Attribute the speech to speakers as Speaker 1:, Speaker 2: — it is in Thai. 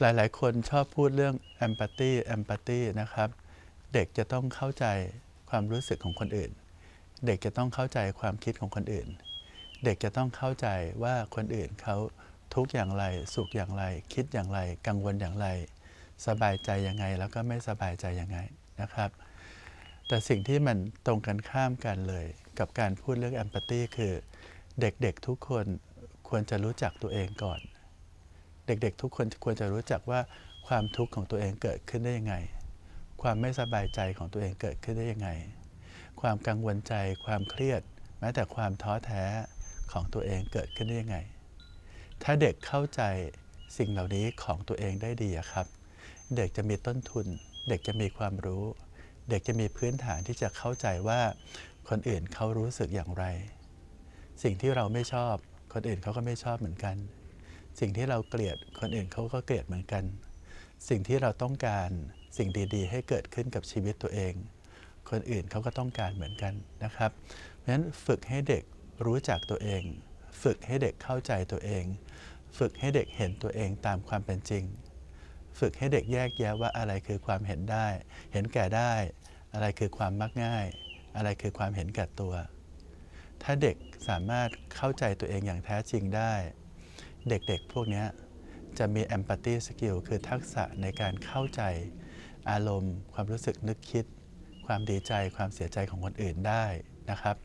Speaker 1: หลายๆ คนชอบพูดเรื่อง empathy empathy นะครับ เด็กจะต้องเข้าใจความรู้สึกของคนอื่น เด็กจะต้องเข้าใจความคิดของคนอื่น เด็กจะต้องเข้าใจว่าคนอื่นเขาทุกข์อย่างไร สุขอย่างไร คิดอย่างไร กังวลอย่างไร สบายใจยังไง แล้วก็ไม่สบายใจยังไงนะครับ แต่สิ่งที่มันตรงกันข้ามกันเลย กับการพูดเรื่อง empathy คือ เด็กๆทุกคนควรจะรู้จักตัวเองก่อน เด็กๆ ทุกคนควรจะรู้จักว่าความทุกข์ของตัวเองเกิดขึ้นได้ยังไง ความไม่สบายใจของตัวเองเกิดขึ้นได้ยังไง ความกังวลใจ ความเครียด แม้แต่ความท้อแท้ของตัวเองเกิดขึ้นได้ยังไง ถ้าเด็กเข้าใจสิ่งเหล่านี้ของตัวเองได้ดีครับ เด็กจะมีต้นทุน เด็กจะมีความรู้ เด็กจะมีพื้นฐานที่จะเข้าใจว่าคนอื่นเขารู้สึกอย่างไร สิ่งที่เราไม่ชอบ คนอื่นเขาก็ไม่ชอบเหมือนกัน สิ่งที่เราเกลียดคนอื่นเขาก็เกลียดเหมือนกัน สิ่งที่เราต้องการสิ่งดีๆ ให้เกิดขึ้นกับชีวิตตัวเอง คนอื่นเขาก็ต้องการเหมือนกันนะครับเพราะฉะนั้นฝึกให้เด็กรู้จักตัวเอง ฝึกให้เด็กเข้าใจตัวเอง ฝึกให้เด็กเห็นตัวเองตามความเป็นจริง ฝึกให้เด็กแยกแยะว่าอะไรคือความเห็นได้ เห็นแก่ได้ อะไรคือความมักง่าย อะไรคือความเห็นแก่ตัว ถ้าเด็กสามารถเข้าใจตัวเองอย่างแท้จริงได้ เด็กๆ พวกนี้จะมี empathy skill คือทักษะในการเข้าใจอารมณ์ ความรู้สึกนึกคิด ความดีใจความเสียใจของคนอื่นได้นะครับ